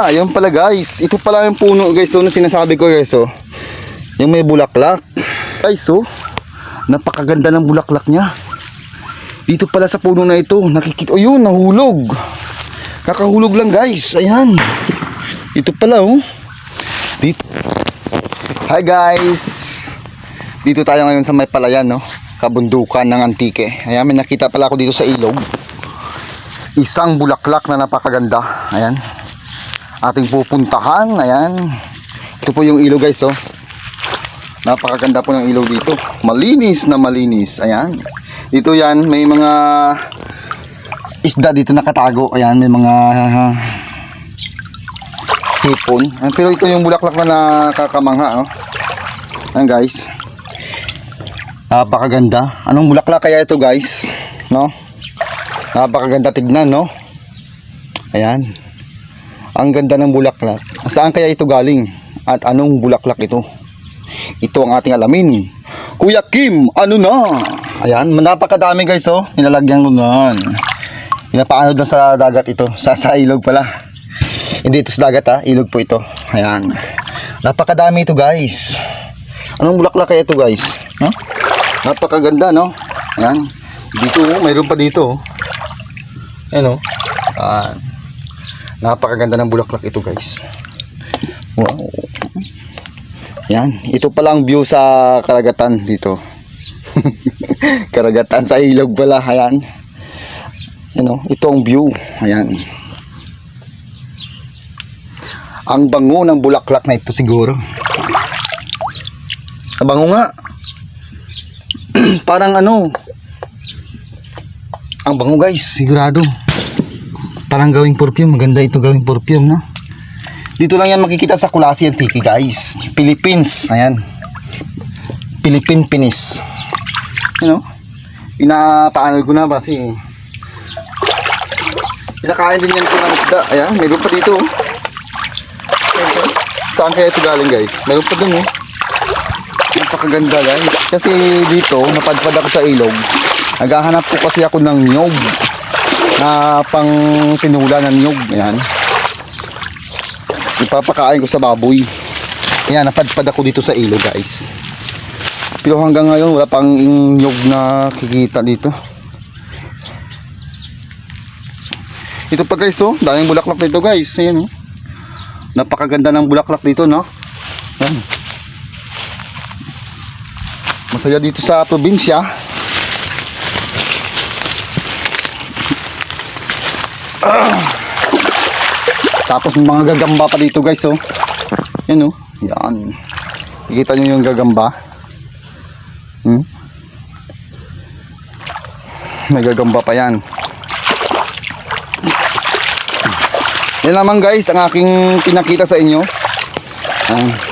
nga, yan pala guys. Ito pala yung puno guys, so, na sinasabi ko guys, oh. Yung may bulaklak. Guys, oh. Napakaganda ng bulaklak niya. Dito pala sa puno na ito, nakikita, oh yun, nahulog. Kakahulog lang guys, ayan. Ito pala, oh. Dito. Hi guys. Dito tayo ngayon sa may palayan, no? Kabundukan ng Antique. Ayan, may nakita pala ako dito sa ilog. Isang bulaklak na napakaganda. Ayan. Ating pupuntahan. Ayan. Ito po yung ilog guys, oh. Napakaganda po ng ilog dito. Malinis na malinis. Ayan. Dito yan, may mga isda dito nakatago. Ayan, may mga hipon. Pero ito yung bulaklak na nakakamangha, oh. Ayan guys. Napakaganda. Anong bulaklak kaya ito guys? No? Napakaganda tignan, no? Ayan. Ang ganda ng bulaklak. Saan kaya ito galing? At anong bulaklak ito? Ito ang ating alamin. Kuya Kim, ano na? Ayan, napakadami guys, oh. Nilalagyan ko nun. Pinapaano na sa dagat ito. Sa, sa ilog pala. Hindi ito sa dagat ha, ilog po ito. Ayan. Napakadami ito guys. Anong bulaklak kaya ito guys? No? Napakaganda no? Ayan. Dito oh, mayroon pa dito. oh. Ayan oh. Ayan. Napakaganda ng bulaklak ito guys. Wow. Ayan. Ito pala ang view sa karagatan dito. karagatan sa ilog pala. Ayan. Ayan oh. Ito ang view. Ayan. Ang bango ng bulaklak na ito siguro. Ang bango nga. Parang ano. Ang bango guys, sigurado. Parang gawing perfume, maganda ito gawing perfume, no? Dito lang yan makikita sa Kulasi Antique, guys. Philippines, ayan. Philippine Pinis. You know? Pinapaanal ko na kasi Pinakain din yan ko ng isda. Ayan, meron pa dito. oh. Saan kaya ito galing guys? Meron pa dun oh. Napakaganda guys. Kasi dito, napadpad ako sa ilog. Naghahanap ko kasi ako ng nyog. Na pang tinula ng nyog. Ayan. Ipapakain ko sa baboy. Ayan, napadpad ako dito sa ilog guys. Pero hanggang ngayon, wala pang nyog na kikita dito. Ito pa guys oh, daming bulaklak dito guys. Ayan oh. Napakaganda ng bulaklak dito, no? Yan. Masaya dito sa probinsya. Tapos mga gagamba pa dito, guys, oh. Yan, oh. Yan. Nakikita nyo yung gagamba? Hmm? May gagamba pa yan. Yan lamang guys ang aking pinakita sa inyo. Ayan.